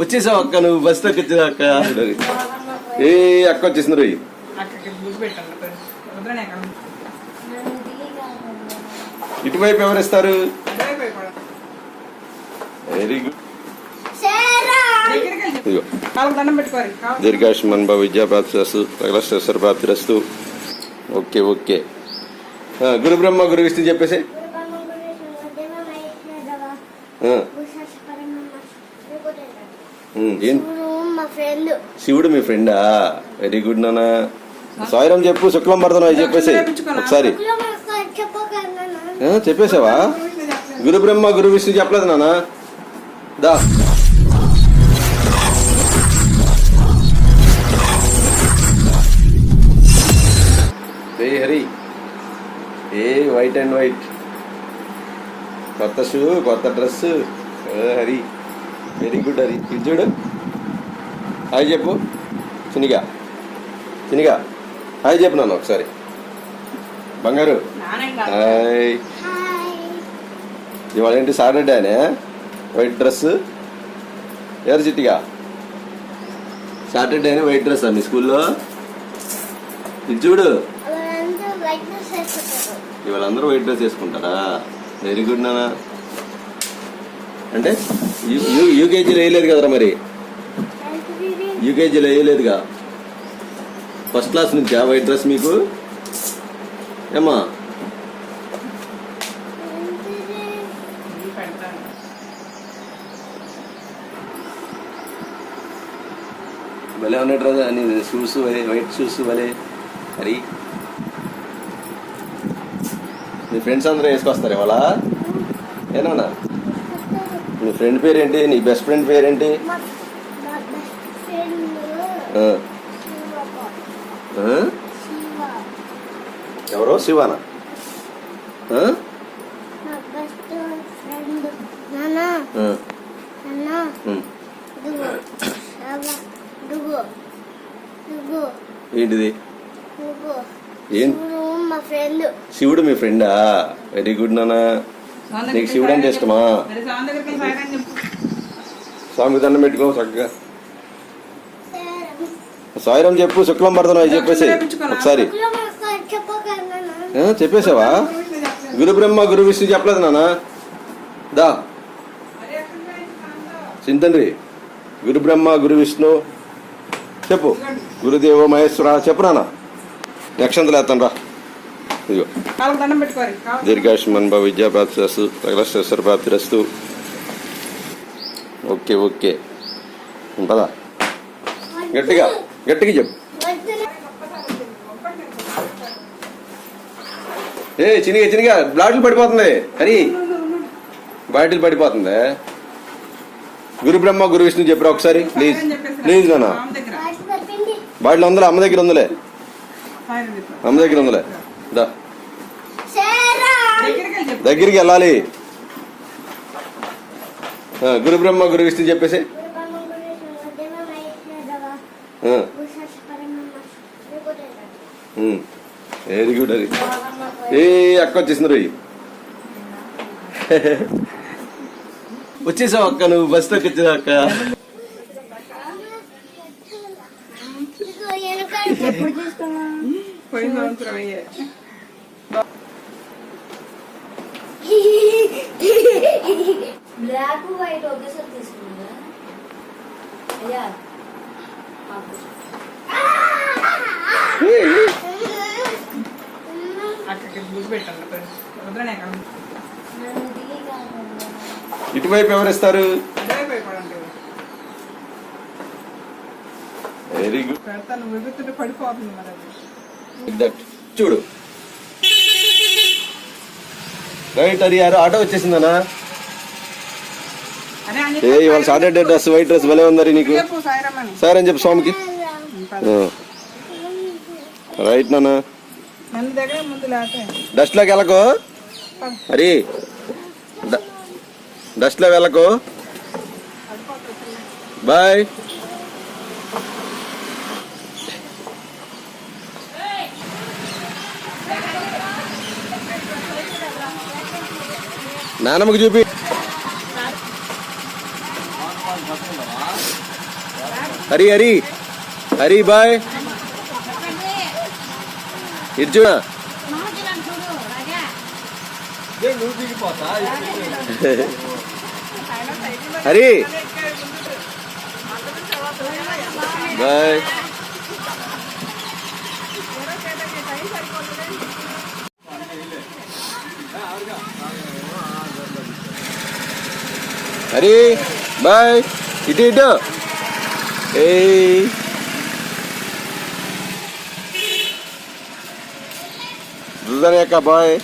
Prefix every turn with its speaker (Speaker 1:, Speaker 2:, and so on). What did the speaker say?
Speaker 1: వచ్చేసావు అక్క నువ్వు బస్ వచ్చేసావు అక్క. ఏ అక్క వచ్చేసింది రోయ్. ఇటువైపు ఎవరు ఇస్తారు. Very good. దీర్ఘాయుష్మన్ భవ విద్యాప్రాప్తి రస్తు సకల శ్రేష్ఠ ప్రాప్తి రస్తు ఓకే. ఓకే గురు బ్రహ్మ గురు విష్ణు చెప్పేసి ఏం? శివుడు మీ ఫ్రెండా? వెరీ గుడ్ నాన్న. సాయిరం చెప్పు శుక్లం అది చెప్పేసి. ఒకసారి. చెప్పేసావా గురు బ్రహ్మ గురు విష్ణు చెప్పలేదు నాన్న. దా. Hari. A white and white. కొత్త షూ కొత్త dress Hari. Very good Hari ఇది చూడు హాయ్ చెప్పు చినిగా చినిగా హాయ్ చెప్పు నాన్న ఒకసారి బంగారు. హాయ్ ఇవాళ ఏంటి సాటర్డేనే వైట్ డ్రెస్ ఎవరు చిట్టిగా? సాటర్డేనే వైట్ డ్రెస్ మీ స్కూల్లో? ఇది చూడు.
Speaker 2: వాళ్ళంతా లైక్ చేసుకుంటారు
Speaker 1: ఇవాళ అందరూ వైట్ డ్రెస్ వేసుకుంటారా? వెరీ గుడ్ నానా అంటే యూ- యూ- యూకేజీలో వేయలేదు కదరా మరి? యూకేజీలో వేయలేదుగా. ఫస్ట్ క్లాస్ నుంచా వైట్ డ్రెస్ మీకు? ఏమా భలే ఉన్నట్టు డ్రెస్ అని షూస్ వైట్ షూస్ భలే హరి మీ ఫ్రెండ్స్ అందరూ వేసుకొస్తారు ఇవాళ? ఏనా నీ ఫ్రెండ్ పేరేంటి? నీ బెస్ట్ ఫ్రెండ్ పేరేంటి ఎవరో? శివానా? ఏంటిది?
Speaker 2: దుగు
Speaker 1: ఏం?
Speaker 2: శివుడు మా ఫ్రెండ్.
Speaker 1: వెరీ గుడ్ నానా నీకు శివుడు అంటే ఇష్టమా?
Speaker 3: చెప్పు. మరి స్వామి దగ్గరికి వెళ్ళి సాయిరాం చెప్పు.
Speaker 1: స్వామి దండం పెట్టుకో చక్కగా. సాయిరం చెప్పు శుక్లం భరతనం అది చెప్పేసి. ఒకసారి. చెప్పేసావా. గురు బ్రహ్మ గురు విష్ణు చెప్పలేదు నాన్న. దా. చింతండ్రి గురు బ్రహ్మ గురు విష్ణు చెప్పు. గురుదేవ మహేశ్వర చెప్పు నాన్న. నక్షంతలు వేస్తాను రా. ఇదిగో
Speaker 3: వాళ్ళకి దండం పెట్టుకోరు కావాలి.
Speaker 1: దీర్ఘాయుష్మన్ భవ విద్యాప్రాప్తి రస్తు సకల శ్రేష్ఠ ప్రాప్తి రస్తు ఓకే ఓకే. ఉంటుందా గట్టిగా గట్టిగా చెప్పు. ఏ చినిగా చినిగా బాటిల్ పడిపోతుంది హరి బాటిల్ పడిపోతుంది? గురు బ్రహ్మ గురు విష్ణు చెప్పరా ఒకసారి? ప్లీజ్. ప్లీజ్ నాన్న. బాటిల్ ఉందిలే అమ్మ దగ్గర ఉందిలే. అమ్మ దగ్గర ఉందిలే.
Speaker 3: దగ్గరికి
Speaker 1: వెళ్ళాలి. గురు బ్రహ్మ గురు విష్ణు చెప్పేసి వెరీ గుడ్ అది. ఏ అక్క వచ్చేసింది రోయ్. వచ్చేసావు అక్క నువ్వు బస్ వచ్చేసావు అక్క.
Speaker 2: ఎప్పుడు
Speaker 3: పోయిన సంవత్సరం అయ్యే.
Speaker 4: బ్లాక్ వైట్ ఒకేసారి తీసుకున్నా అయ్యా
Speaker 1: ఇటువైపు ఎవరు ఇస్తారు
Speaker 3: అటువైపు అయిపోవడం.
Speaker 1: వెరీ గుడ్
Speaker 3: పెడతాను విభూతితో పడిపోతుంది మరి అది
Speaker 1: దట్ చూడు. రైట్ యారు ఆటో వచ్చేసిందనా ఏ ఇవాళ సాటర్డే డ్రెస్ వైట్ డ్రెస్ భలే ఉందరి నీకు. సరే అని. చెప్పు స్వామికి. రైట్ నాన్న. డస్ట్లోకి వెళ్ళకు. హరి డ- డస్ట్లో వెళ్ళకు. బాయ్ నానమ్మకి చూపి. హరి హరి. హరి బాయ్. ఇటు హరి. బాయ్.
Speaker 3: ఏదో చేతకి టైం సరిపోతుంది
Speaker 1: హరి బాయ్ ఇటు ఇటు ఏ బాయ్